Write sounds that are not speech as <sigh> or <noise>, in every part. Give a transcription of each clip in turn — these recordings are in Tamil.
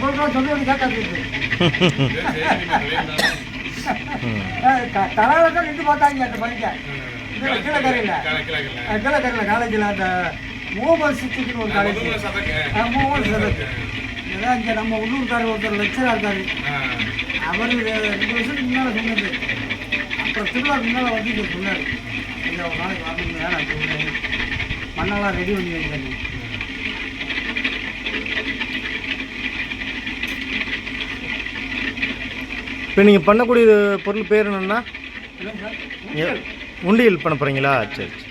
சொல்கிறோம் சொல்லி வந்து கேட்காது தான் நின்று பார்த்தாங்க அந்த மணிக்க கீழே கரையில் கீழே கரையில் காலேஜில் அந்த முகமது சித்திக்குன்னு ஒரு காலேஜ் இதான் இங்கே நம்ம உள்ளூர்காரர் ஒருத்தர் லெக்சராக இருக்காரு அவர் ரெண்டு வருஷத்துக்கு முன்னால் சொன்னது அப்புறம் திருவிழா முன்னால் வந்து இங்கே சொன்னார் ஒரு நாளைக்கு வாங்க மண்ணெல்லாம் ரெடி பண்ணி வைக்கிறேன் இப்போ நீங்கள் பண்ணக்கூடிய பொருள் பேர் என்னென்னா உண்டியல் பண்ண போகிறீங்களா? சரி சரி.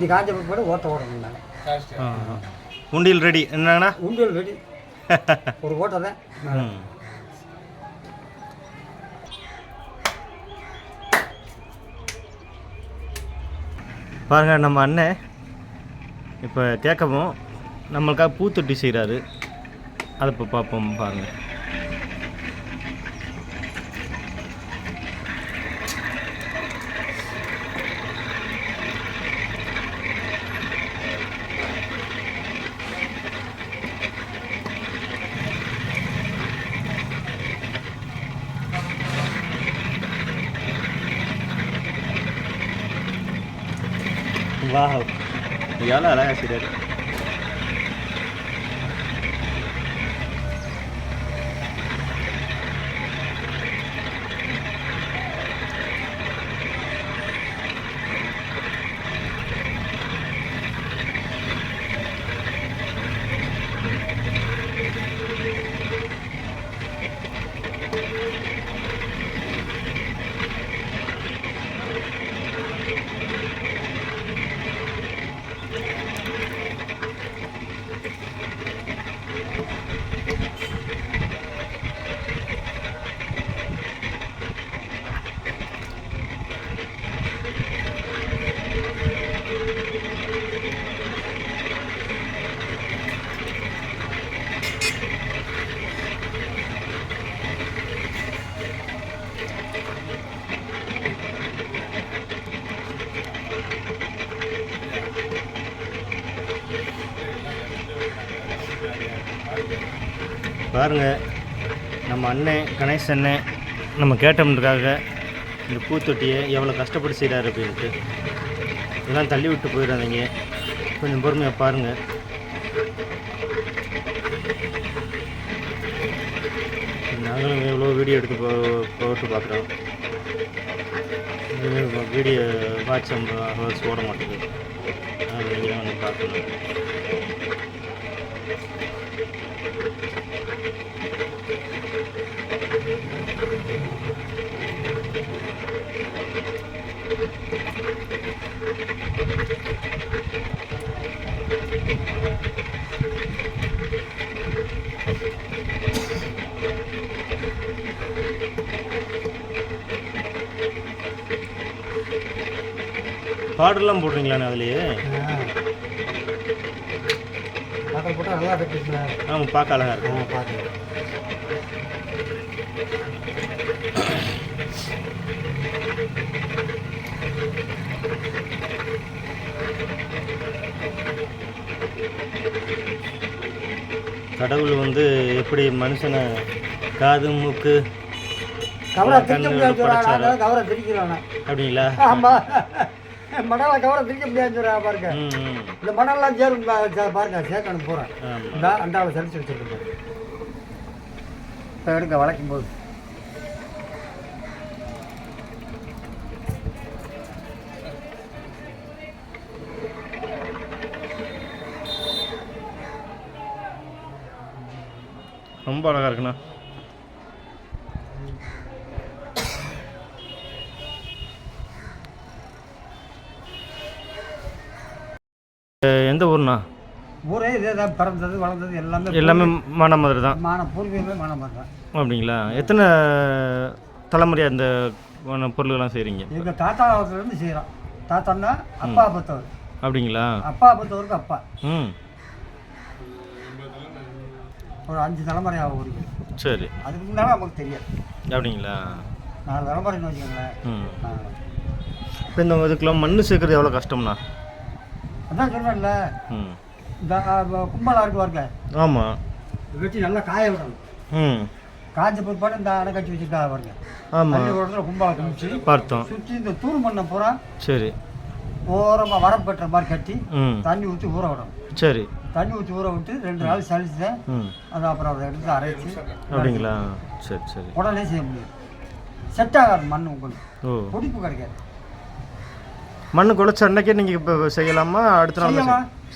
கொஞ்சம் காஞ்ச பிற்பாடு ஓட்ட ஓடணும் நாங்கள். உண்டியல் ரெடி. என்னங்கண்ணா? உண்டியல் ரெடி. <laughs> ஒரு ஓட்டை தான். ம். பாருங்க நம்ம அண்ணன் இப்போ கேட்கவும் நம்மளுக்காக பூத்தொட்டி செய்கிறாரு அதை இப்போ பார்ப்போம் பாருங்கள் எவ்வளோ அழகாக செய்கிறாரு பாருங்க நம்ம அண்ணன் கணேஷ் அண்ணன் நம்ம கேட்டோம்ன்றக்காக இந்த பூத்தொட்டியை எவ்வளோ கஷ்டப்பட்டு செய்கிறாரு அப்படின்ட்டு. இதெல்லாம் தள்ளி விட்டு போயிடாதீங்க. கொஞ்சம் பொறுமையாக பாருங்கள் நாங்களும் எவ்வளோ வீடியோ எடுத்து போ போட்டு பார்க்குறோம். வீடியோ வாட்ச் ஹவர்ஸ் ஓட மாட்டேங்குது. அதனால் நீங்கள் வந்து பார்க்கணும். பாடலாம் போடுறீங்களாண்ணே அதுலேயே? அதை போட்டால் நல்லா இருக்குங்களா ஆமாம் பார்க்க அழகாக இருக்கும். பார்த்து கடவுள் வந்து எப்படி மனுஷனை காது மூக்கு கவரை திரிக்க முடியாது கவரை திரிக்கிறானே அப்படிங்களா? ஆமாம் மணலை கவரை திரிக்க சொல்கிறாங்க பாருங்க. இந்த மணல்லாம் சேரும் பாருங்க சேர்க்கணும் போகிறேன் இந்த அண்டாவில் சரிச்சு வச்சுருக்கேன் இப்போ எடுங்க வளைக்கும் போது ரொம்ப அழகாக இருக்குண்ணா. எந்த ஊர்ண்ணா? ஊரே இதே தான் பிறந்தது வளர்ந்தது எல்லாமே எல்லாமே மானாமதுரை தான். மான பூர்வீகமே மானமாக தான். அப்படிங்களா? எத்தனை தலைமுறையாக இந்த வன பொருள்கள்லாம் செய்கிறீங்க எங்கள் தாத்தாவிலேருந்து செய்கிறோம் தாத்தான்னா அப்பா பத்தவர். அப்படிங்களா? அப்பா பத்தவருக்கு அப்பா. ம். ஒரு அஞ்சு தலைமுறை ஆகும் ஊருக்கு சரி. அதுக்கு முன்னால நமக்கு தெரியாது. அப்படிங்களா? நாலு தலைமுறைன்னு வச்சுக்கோங்களேன். இப்போ இந்த இதுக்கெல்லாம் மண் சேர்க்குறது எவ்வளோ கஷ்டம்ண்ணா? அதான் ம். இந்த கும்பலாக இருக்கு பாருங்க. ஆமாம் வச்சு நல்லா காய விடணும். ம். காய்ச்ச பிற்பாடு இந்த அடை கட்டி வச்சுருக்கா பாருங்க. ஆமாம் தண்ணி ஓடத்துல கும்பலை குமிச்சு பார்த்தோம். சுற்றி இந்த தூர் மண்ணை பூரா சரி. ஓரமாக வரப்பு கட்டுற மாதிரி கட்டி தண்ணி ஊற்றி ஊற விடணும். சரி. தண்ணி ஊற்றி ஊற விட்டு ரெண்டு நாள் சளிச்சு அதை அப்புறம் அதை எடுத்து அரைச்சி அப்படிங்களா? சரி சரி. உடனே செய்ய முடியும் செட் ஆகாது மண் உங்களுக்கு. பிடிப்பு கிடைக்காது. மண் குழச்ச அன்னைக்கே நீங்கள் இப்போ செய்யலாமா? அடுத்த நாள்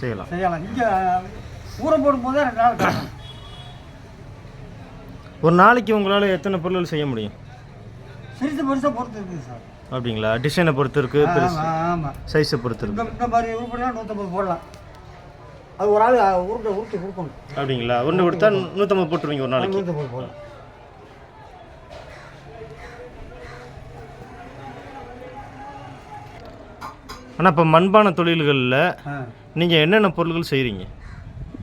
செய்யலாம். செய்யலாம். இங்கே ஊற போடும்போது ரெண்டு நாள் ஒரு நாளைக்கு உங்களால் எத்தனை பொருள் செய்ய முடியும்? சிறுசு பெருசாக பொறுத்து இருக்குது சார். அப்படிங்களா? டிசைனை பொறுத்து இருக்குது பெருசு. சைஸை பொறுத்து இருக்கு. இந்த மாதிரி உருப்படியாக நூற்றம்பது போடலாம். அது ஒரு ஆள் உருண்டை உருட்டி கொடுக்கணும். அப்படிங்களா? ஒன்று கொடுத்தா நூற்றம்பது போட்டுருவீங்க ஒரு நாளைக்கு. நூற்றம்பது போடலாம் ஆனால் இப்போ மண்பான தொழில்களில் நீங்கள் என்னென்ன பொருள்கள் செய்கிறீங்க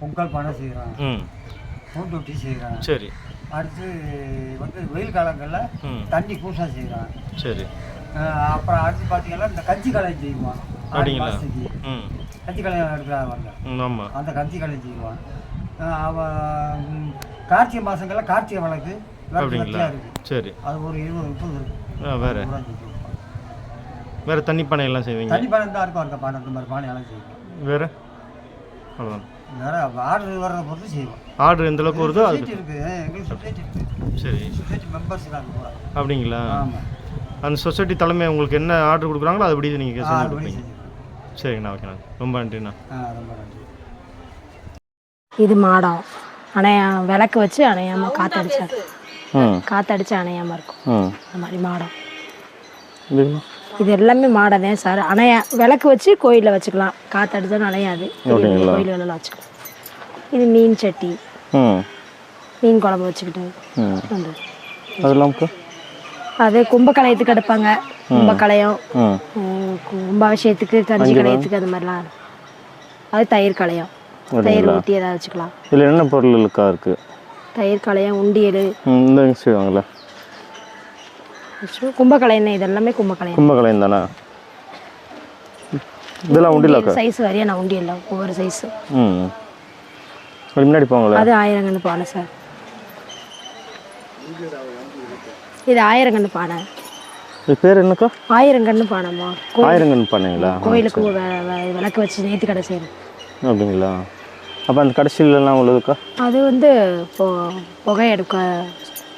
பொங்கல் பானை செய்கிறான் ம். பூந்தொட்டி செய்கிறான் சரி. அடுத்து வந்து வெயில் காலங்களில் தண்ணி பூசா செய்கிறான் சரி. அப்புறம் அடுத்து பார்த்தீங்கன்னா இந்த கஞ்சி கலையம் செய்வான் ஆடி அப்படிங்களா? ம். கஞ்சி கலையம் எடுக்கிறாங்க ஆமாம் அந்த கலையம் செய்வான் அஹ் அவன் கார்த்திகை மாதங்களில் கார்த்திகை விளக்கு அப்படிங்களா? சரி. அது ஒரு இருபது முப்பது இருக்கு. வேறு. வேறு தண்ணி பானை எல்லாம் செய்வீங்க? தனி பானை தான் இருக்கும் அந்த பானை அந்த மாதிரி பானையெல்லாம் செய்வோம். வேறு? அவ்வளோதான் வேற ஆர்டர் வர்றதை பொறுத்து செய்வோம். ஆர்டர் எந்த அளவுக்கு வருதோ அது. எங்களுக்கு சொசைட்டி இருக்குது சரி. சொசைட்டி மெம்பர்ஸ் பூரா அப்படிங்களா? ஆமாம் அந்த சொசைட்டி தலைமை உங்களுக்கு என்ன ஆர்டர் கொடுக்குறாங்களோ அதுபடி நீங்கள் செஞ்சு கொடுப்பீங்க. செஞ்சுருக்கோம் சரிங்கண்ணா ஓகேண்ணா. ரொம்ப நன்றிண்ணா. ரொம்ப நன்றி. இது மாடம். அணையா விளக்கு வச்சு அணையாமல் காற்றடிச்சாரு காற்றடிச்சு அணையாமல் இருக்கும். அந்த மாதிரி மாடம். இது எல்லாமே மாடம் தான் சார். அணையா விளக்கு வச்சு கோயிலில் வச்சுக்கலாம். காற்றடிச்சாலும் அணையாது கோயில்களெல்லாம் வச்சுக்கலாம். இது மீன் சட்டி. ம் மீன் குழம்பு வச்சுக்கிட்டு அதெல்லாம் அது கும்பகலையத்துக்கு எடுப்பாங்க கும்பகலையம் ம். உம், கும்பாபிஷேகத்துக்கு கஞ்சி கலையத்துக்கு அது மாதிரிலாம். அது தயிர் கலையம் தயிர் ஊற்றி எதாவது வச்சுக்கலாம். இதில் என்ன பொருள் இருக்கா? இருக்குது தயிர் கலையம் உண்டியல் இந்த செய்வாங்களே கும்பகலையம் இது எல்லாமே கும்பகலையம் கும்பகலையம் தானே? இதெல்லாம் உண்டிலாக்கா சைஸ் வரையா நான் உண்டியல்ல ஒவ்வொரு சைஸ் ம். முன்னாடி போங்களே அது ஆயிரங்கன்னு பானை சார். இது ஆயிரங்கன்னு பானை. இது பேர் என்னக்கா? ஆயிரங்கன்னு பானைம்மா. ஆயிரங்கன் பண்ணீங்களா கோயிலுக்கு விளக்கு வச்சு நேர்த்தி கடை செய்யணும் அப்படிங்களா? அப்போ அந்த கடைசியிலலாம் உள்ளதுக்கா? அது வந்து இப்போ புகை எடுக்க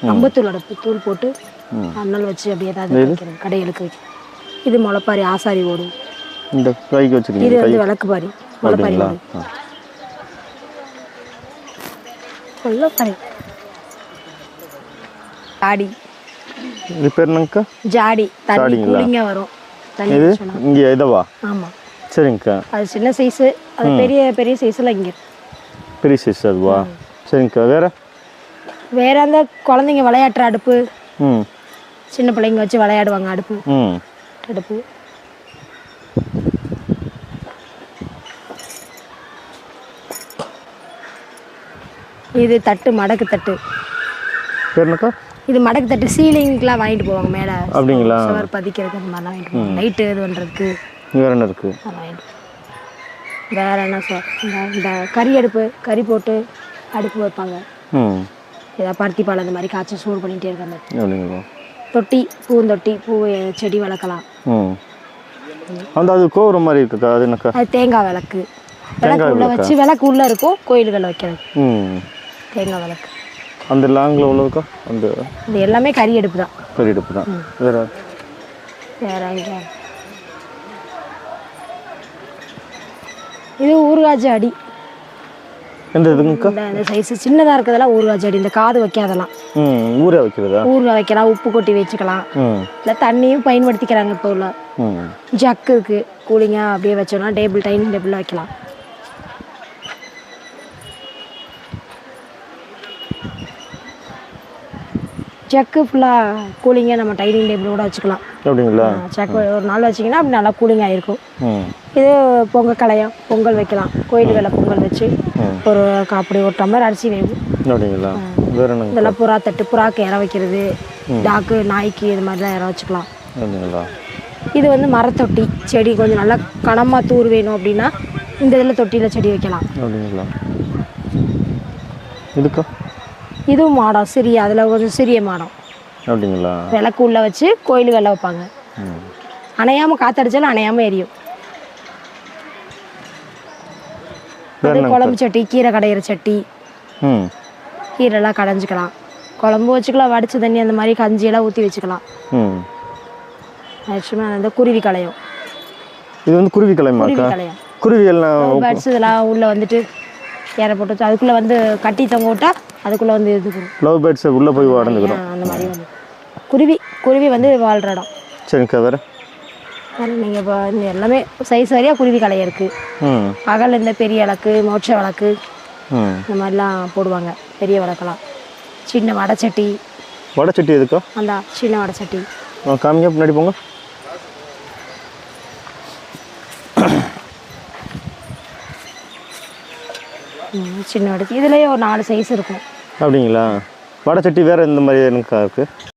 கம்பத்தூள் அடுப்பு தூள் போட்டு. அண்ணல் வச்சு அப்படி ஏதாவது கடைகளுக்கு வைக்கணும் இது முளைப்பாரி ஆசாரி ஓடும். இந்த கைக்கு வச்சுருக்கீங்க இது வந்து விளக்கு பாரி முளைப்பாரி. முளைப்பாரி. ஜாடி இது ஜாடி. தண்ணி ஜாடிங்களா? கூலிங்கா வரும். தண்ணி இது சொன்னா இங்கே இதவா? ஆமா. சரிங்கக்கா அது சின்ன சைஸு அது பெரிய பெரிய சைஸ்ல இங்க இருக்கு. பெரிய சைஸ் அதுவா? சரிங்கக்கா வேற? வேற அந்த குழந்தைங்க விளையாட்டுற அடுப்பு. ம். சின்ன பிள்ளைங்க வச்சு விளையாடுவாங்க அடுப்பு. ம். அடுப்பு. இது தட்டு மடக்கு தட்டு. இது மடக்கு தட்டு சீலிங்க்குலாம் வாங்கிட்டு போவாங்க மேலே. அப்படிங்களா? சுவர் பதிக்கிறதுக்கு அந்த மாதிரிலாம் வாங்கிட்டு போவாங்க. லைட்டு இது பண்ணுறதுக்கு வேற என்ன வாங்கிட்டு வேற என்ன சார் இந்த கறி அடுப்பு கறி போட்டு அடுப்பு வைப்பாங்க. ஏதாவது பருத்தி பால் அந்த மாதிரி காய்ச்சி சூடு பண்ணிகிட்டே இருக்காங்க தொட்டி பூந்தொட்டி பூ செடி வளர்க்கலாம். அந்த அது கோபுர மாதிரி இருக்குக்கா? அது என்னக்கா? அது தேங்காய் விளக்கு. விளக்கு உள்ள வச்சு விளக்கு உள்ள இருக்கும் கோயில்கள் வைக்கிறது. தேங்காய் விளக்கு. அந்த லாங்கில் உள்ளதுக்கா? அந்த இது எல்லாமே கறி அடுப்பு தான். கறியடுப்பு தான். வேற? வேற இது. ஊறுகாய்ச்சி அடி. எந்த இதுங்கக்கா? இந்த சைஸ் சின்னதாக இருக்கிறதெல்லாம் ஊறுகாய் செடி இந்த காது வைக்காதெல்லாம். ஊற வைக்கிறதா? ஊறுகாய் வைக்கலாம் உப்பு கொட்டி வச்சுக்கலாம். இல்லை தண்ணியும் பயன்படுத்திக்கிறாங்க இப்போ உள்ள. ஜக்கு இருக்குது கூலிங்காக அப்படியே வச்சோம்னா டேபிள் டைனிங் டேபிளில் வைக்கலாம். ஜக்கு ஃபுல்லாக கூலிங்காக நம்ம டைனிங் டேபிள் கூட வச்சுக்கலாம். அப்படிங்களா? ஜக்கு ஒரு நாள் வச்சிங்கன்னா அப்படி நல்லா கூலிங்காக இருக்கும் இது பொங்கல் கலையம் பொங்கல் வைக்கலாம். கோயில் வேலை பொங்கல் வச்சு ஒரு அப்படி ஒரு டம்ளர் அரிசி வேகும் அப்படிங்களா? இதெல்லாம் புறா தட்டு புறாக்கு இற வைக்கிறது டாக்கு நாய்க்கு இது மாதிரிலாம் இற வச்சுக்கலாம். இது வந்து மரத்தொட்டி செடி கொஞ்சம் நல்லா கனமாக தூர் வேணும் அப்படின்னா இந்த இதில் தொட்டியில் செடி வைக்கலாம். அப்படிங்களா? இதுக்கா? இதுவும் மாடம் சிறிய அதில் கொஞ்சம் சிறிய மாடம். அப்படிங்களா? விளக்கு உள்ளே வச்சு கோயில் வெள்ளை வைப்பாங்க அணையாமல் காத்தடிச்சாலும் அணையாமல் எரியும். குழம்பு சட்டி கீரை கடையிற சட்டி. கீரைலாம் கடைஞ்சிக்கலாம். குழம்பு வச்சுக்கலாம் வடிச்ச தண்ணி அந்த மாதிரி கஞ்சியெல்லாம் ஊற்றி வச்சுக்கலாம். மேக்ஸிமம் அந்த குருவி களையும். இது வந்து குருவி களையும் குருவி எல்லாம் பேர்ட்ஸ் இதெல்லாம் உள்ளே வந்துட்டு ஏற போட்டு அதுக்குள்ளே வந்து கட்டி தொங்க விட்டா அதுக்குள்ளே வந்து இது பண்ணும். லவ் பேர்ட்ஸ் உள்ளே போய் உடந்துக்கிறோம் ஆ, அந்த மாதிரி வந்து. குருவி குருவி வந்து வாழ்கிற இடம். சரிங்கக்கா வேற நீங்கள் இப்போ இந்த எல்லாமே சைஸ் வரையாக குருவி கலை இருக்குது ம். பகல் இந்த பெரிய விளக்கு மோட்ச விளக்கு இந்த மாதிரிலாம் போடுவாங்க பெரிய விளக்கெல்லாம். சின்ன வடைச்சட்டி வடச்சட்டி எதுக்கா? அந்த சின்ன வடைச்சட்டி காமிங்க முன்னாடி போங்க. சின்ன வடை இதுலேயே ஒரு நாலு சைஸ் இருக்கும். அப்படிங்களா? வடை சட்டி வேறு இந்த மாதிரி எனக்கு இருக்குது